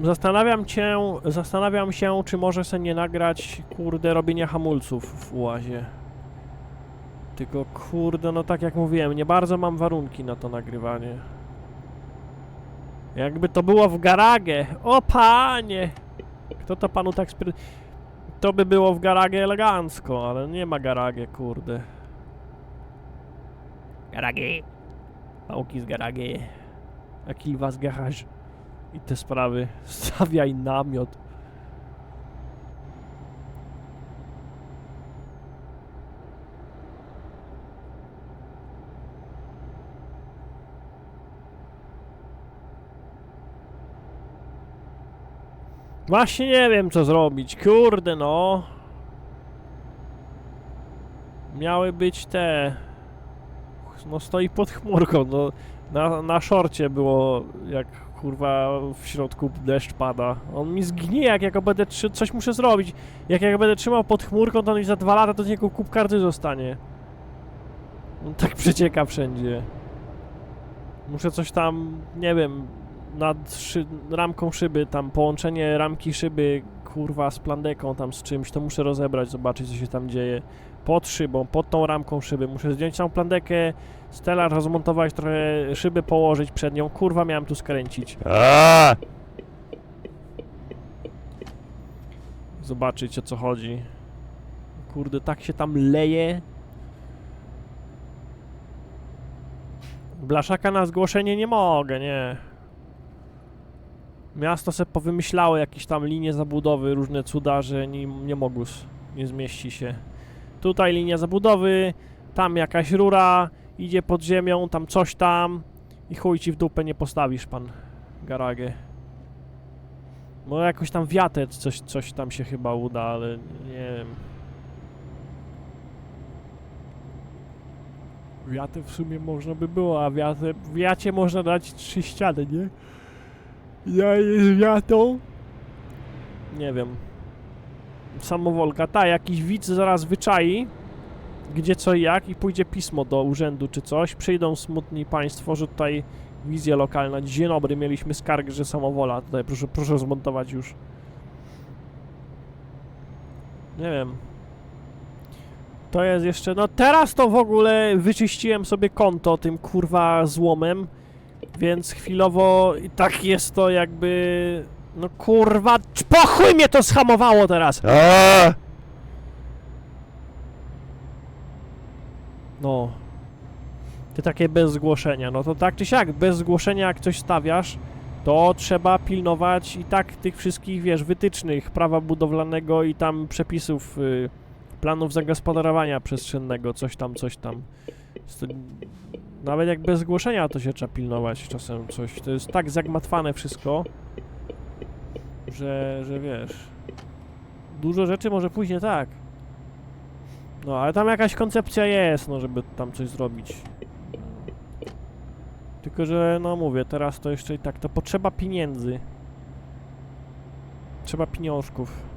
Zastanawiam cię, zastanawiam się, czy może sobie nie nagrać, kurde, robienia hamulców w łazie. Tylko, kurde, no tak jak mówiłem, nie bardzo mam warunki na to nagrywanie. Jakby to było w garagę. O panie! Kto to panu tak spry... To by było w garagę elegancko, ale nie ma garagę, kurde. Garagi. Pałki z garagi. A kilwa z garaż. I te sprawy. Stawiaj namiot. Właśnie nie wiem co zrobić, kurde no. Miały być te... No stoi pod chmurką, no. Na, na szorcie było, jak kurwa w środku deszcz pada. On mi zgnie, jak ja będę trzy... coś muszę zrobić. Jak ja go będę trzymał pod chmurką, to on mi za dwa lata do niego kup karty zostanie. On tak przecieka wszędzie. Muszę coś tam, nie wiem, nad szy ramką szyby, tam połączenie ramki szyby, kurwa, z plandeką tam z czymś, to muszę rozebrać, zobaczyć co się tam dzieje. Pod szybą, pod tą ramką szyby, muszę zdjąć całą plandekę, stelar rozmontować, trochę szyby położyć przed nią, kurwa, miałem tu skręcić. Zobaczyć o co chodzi. Kurde, tak się tam leje. Blaszaka na zgłoszenie nie mogę, nie. Miasto se powymyślało jakieś tam linie zabudowy, różne cuda, że nie, nie mogło, nie zmieści się. Tutaj linia zabudowy, tam jakaś rura, idzie pod ziemią, tam coś tam i chuj ci w dupę nie postawisz pan garagę. No jakoś tam wiatec, coś, coś tam się chyba uda, ale nie wiem. Wiatę w sumie można by było, a wiatę, wiacie można dać trzy ściany, nie? Ja jest wiatą. Nie wiem. Samowolka. Ta, jakiś widz zaraz wyczai, gdzie co i jak i pójdzie pismo do urzędu czy coś. Przyjdą smutni państwo, że tutaj wizja lokalna. Dzień dobry, mieliśmy skargę, że samowola. Tutaj proszę, proszę zmontować już. Nie wiem. To jest jeszcze... No teraz to w ogóle wyczyściłem sobie konto tym kurwa złomem. Więc chwilowo i tak jest to jakby... No kurwa, cz- po chuj mnie to schamowało teraz! No. Ty takie bez zgłoszenia. No to tak czy siak, bez zgłoszenia jak coś stawiasz, to trzeba pilnować i tak tych wszystkich, wiesz, wytycznych prawa budowlanego i tam przepisów y, planów zagospodarowania przestrzennego, coś tam, coś tam. Nawet jak bez zgłoszenia to się trzeba pilnować czasem coś. To jest tak zagmatwane wszystko, że, że wiesz. Dużo rzeczy może pójść nie tak. No, ale tam jakaś koncepcja jest, no, żeby tam coś zrobić. Tylko, że no mówię, teraz to jeszcze i tak, to potrzeba pieniędzy. Trzeba pieniążków.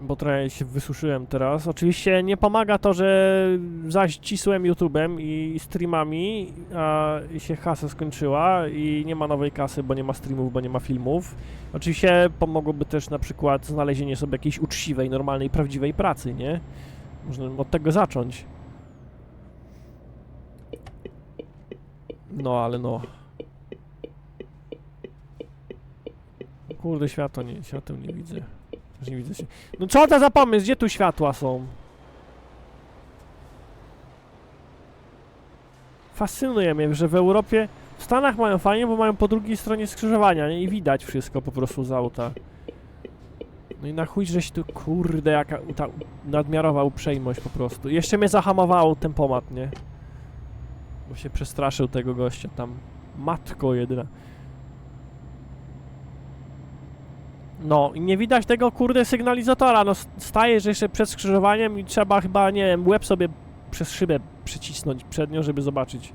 Bo trochę się wysuszyłem teraz. Oczywiście nie pomaga to, że zaścisłem YouTube'em i streamami, a się kasa skończyła i nie ma nowej kasy, bo nie ma streamów, bo nie ma filmów. Oczywiście pomogłoby też na przykład znalezienie sobie jakiejś uczciwej, normalnej, prawdziwej pracy, nie? Można od tego zacząć. No, ale no. Kurde, światło nie, światła nie widzę. Też nie widzę się. No co to za pomysł? Gdzie tu światła są? Fascynuje mnie, że w Europie, w Stanach mają fajnie, bo mają po drugiej stronie skrzyżowania, nie? I widać wszystko po prostu z auta. No i na chuj, żeś tu, kurde, jaka ta nadmiarowa uprzejmość po prostu. Jeszcze mnie zahamowało tempomat, nie? Bo się przestraszył tego gościa tam. Matko jedyna. No i nie widać tego kurde sygnalizatora, no stajesz jeszcze przed skrzyżowaniem i trzeba chyba, nie wiem, łeb sobie przez szybę przycisnąć przednią, żeby zobaczyć.